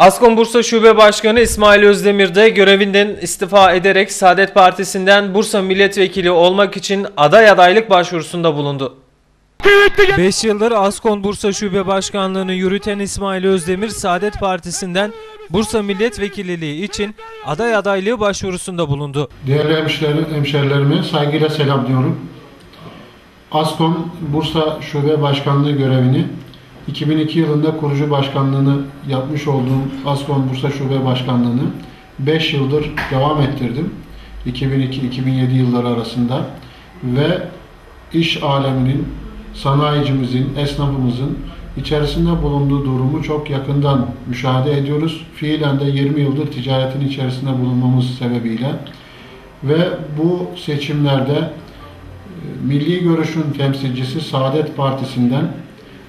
Askon Bursa Şube Başkanı İsmail Özdemir de görevinden istifa ederek Saadet Partisi'nden Bursa Milletvekili olmak için aday adaylık başvurusunda bulundu. 5 yıldır Askon Bursa Şube Başkanlığı'nı yürüten İsmail Özdemir, Saadet Partisi'nden Bursa Milletvekilliği için aday adaylığı başvurusunda bulundu. Değerli hemşehrilerim, hemşehrilerime saygıyla selamlıyorum. Askon Bursa Şube Başkanlığı görevini 2002 yılında kurucu başkanlığını yapmış olduğum Askon Bursa Şube Başkanlığı'nı 5 yıldır devam ettirdim. 2002-2007 yılları arasında ve iş aleminin, sanayicimizin, esnafımızın içerisinde bulunduğu durumu çok yakından müşahede ediyoruz. Fiilen de 20 yıldır ticaretin içerisinde bulunmamız sebebiyle ve bu seçimlerde e, Milli Görüş'ün temsilcisi Saadet Partisi'nden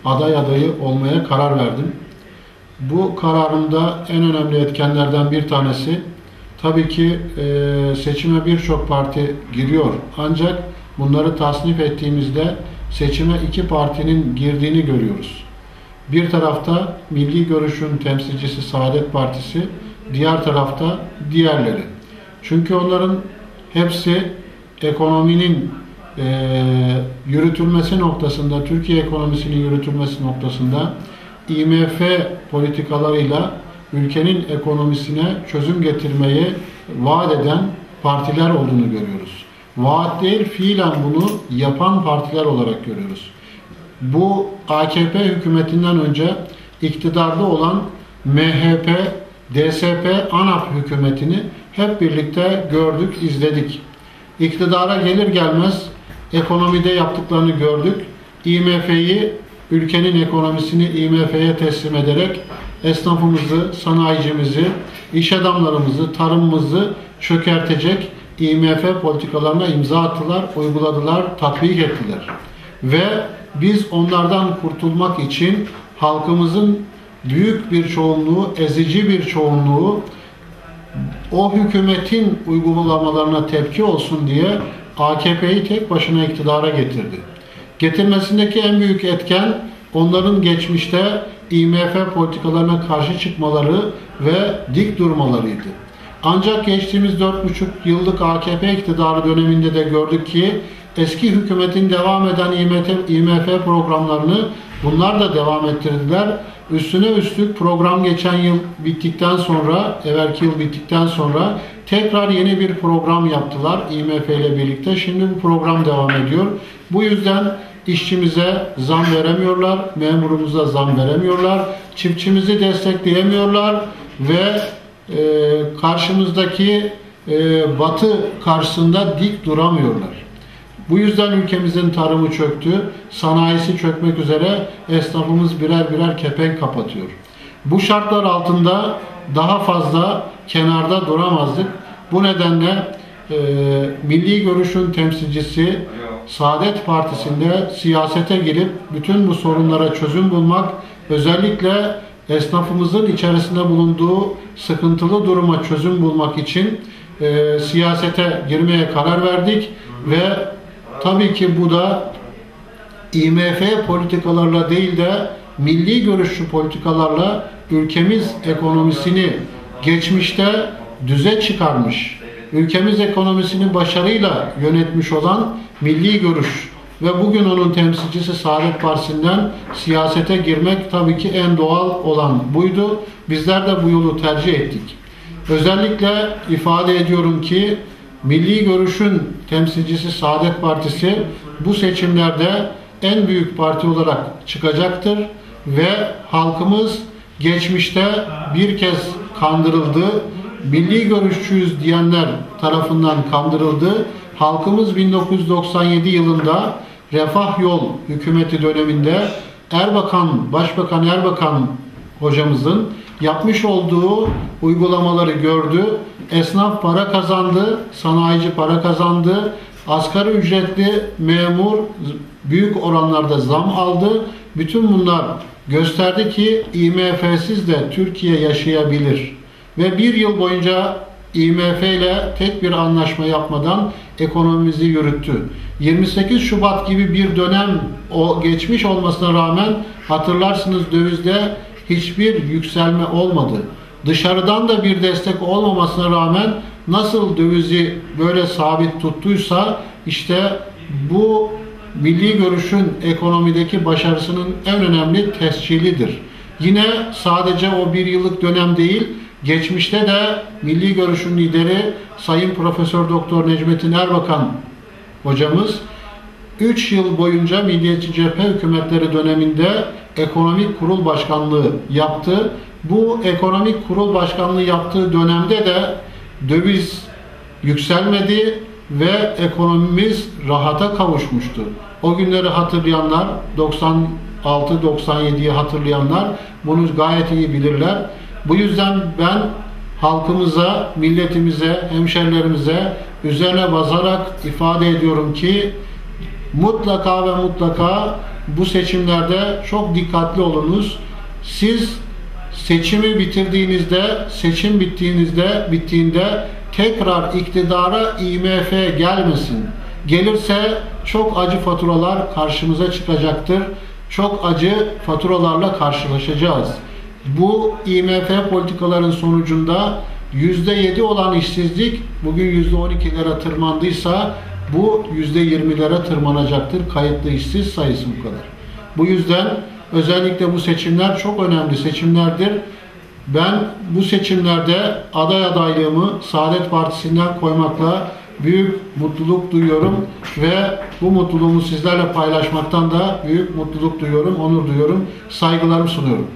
aday adayı olmaya karar verdim. Bu kararımda en önemli etkenlerden bir tanesi tabii ki e, seçime birçok parti giriyor. Ancak bunları tasnif ettiğimizde seçime iki partinin girdiğini görüyoruz. Bir tarafta Milli Görüş'ün temsilcisi Saadet Partisi, diğer tarafta diğerleri. Çünkü onların hepsi ekonominin e, yürütülmesi noktasında, Türkiye ekonomisinin yürütülmesi noktasında IMF politikalarıyla ülkenin ekonomisine çözüm getirmeyi vaat eden partiler olduğunu görüyoruz. Vaat değil, fiilen bunu yapan partiler olarak görüyoruz. Bu AKP hükümetinden önce iktidarda olan MHP, DSP, ANAP hükümetini hep birlikte gördük, izledik. İktidara gelir gelmez ekonomide yaptıklarını gördük. IMF'yi, ülkenin ekonomisini IMF'ye teslim ederek esnafımızı, sanayicimizi, iş adamlarımızı, tarımımızı çökertecek IMF politikalarına imza attılar, uyguladılar, tatbik ettiler. Ve biz onlardan kurtulmak için halkımızın büyük bir çoğunluğu, ezici bir çoğunluğu o hükümetin uygulamalarına tepki olsun diye AKP'yi tek başına iktidara getirdi. Getirmesindeki en büyük etken onların geçmişte IMF politikalarına karşı çıkmaları ve dik durmalarıydı. Ancak geçtiğimiz 4,5 yıllık AKP iktidarı döneminde de gördük ki eski hükümetin devam eden IMF programlarını bunlar da devam ettirdiler. Üstüne üstlük program geçen yıl bittikten sonra, evvelki yıl bittikten sonra tekrar yeni bir program yaptılar IMF ile birlikte. Şimdi bu program devam ediyor. Bu yüzden işçimize zam veremiyorlar, memurumuza zam veremiyorlar, çiftçimizi destekleyemiyorlar ve e, karşımızdaki e, batı karşısında dik duramıyorlar. Bu yüzden ülkemizin tarımı çöktü, sanayisi çökmek üzere esnafımız birer birer kepenk kapatıyor. Bu şartlar altında daha fazla kenarda duramazdık. Bu nedenle e, Milli Görüş'ün temsilcisi Saadet Partisi'nde siyasete girip bütün bu sorunlara çözüm bulmak, özellikle esnafımızın içerisinde bulunduğu sıkıntılı duruma çözüm bulmak için e, siyasete girmeye karar verdik ve tabii ki bu da IMF politikalarla değil de milli görüşlü politikalarla ülkemiz ekonomisini geçmişte düze çıkarmış, ülkemiz ekonomisini başarıyla yönetmiş olan milli görüş ve bugün onun temsilcisi Saadet Partisi'nden siyasete girmek tabii ki en doğal olan buydu. Bizler de bu yolu tercih ettik. Özellikle ifade ediyorum ki Milli Görüş'ün temsilcisi Saadet Partisi bu seçimlerde en büyük parti olarak çıkacaktır ve halkımız geçmişte bir kez kandırıldı, milli görüşçüyüz diyenler tarafından kandırıldı. Halkımız 1997 yılında Refah Yol hükümeti döneminde Erbakan, Başbakan Erbakan hocamızın yapmış olduğu uygulamaları gördü. Esnaf para kazandı, sanayici para kazandı, asgari ücretli memur büyük oranlarda zam aldı. Bütün bunlar gösterdi ki IMF'siz de Türkiye yaşayabilir. Ve bir yıl boyunca IMF ile tek bir anlaşma yapmadan ekonomimizi yürüttü. 28 Şubat gibi bir dönem o geçmiş olmasına rağmen hatırlarsınız dövizde hiçbir yükselme olmadı. Dışarıdan da bir destek olmamasına rağmen nasıl dövizi böyle sabit tuttuysa işte bu milli görüşün ekonomideki başarısının en önemli tescilidir. Yine sadece o bir yıllık dönem değil, geçmişte de milli görüşün lideri Sayın Profesör Doktor Necmettin Erbakan hocamız 3 yıl boyunca Milliyetçi Cephe hükümetleri döneminde ekonomik kurul başkanlığı yaptı. Bu ekonomik kurul başkanlığı yaptığı dönemde de döviz yükselmedi ve ekonomimiz rahata kavuşmuştu. O günleri hatırlayanlar, 96-97'yi hatırlayanlar bunu gayet iyi bilirler. Bu yüzden ben halkımıza, milletimize, hemşerilerimize üzerine basarak ifade ediyorum ki mutlaka ve mutlaka bu seçimlerde çok dikkatli olunuz. Siz seçimi bitirdiğinizde, seçim bittiğinizde, bittiğinde tekrar iktidara IMF gelmesin. Gelirse çok acı faturalar karşımıza çıkacaktır. Çok acı faturalarla karşılaşacağız. Bu IMF politikaların sonucunda %7 olan işsizlik bugün %12'lere tırmandıysa bu %20'lere tırmanacaktır. Kayıtlı işsiz sayısı bu kadar. Bu yüzden özellikle bu seçimler çok önemli seçimlerdir. Ben bu seçimlerde aday adaylığımı Saadet Partisi'nden koymakla büyük mutluluk duyuyorum ve bu mutluluğumu sizlerle paylaşmaktan da büyük mutluluk duyuyorum, onur duyuyorum, saygılarımı sunuyorum.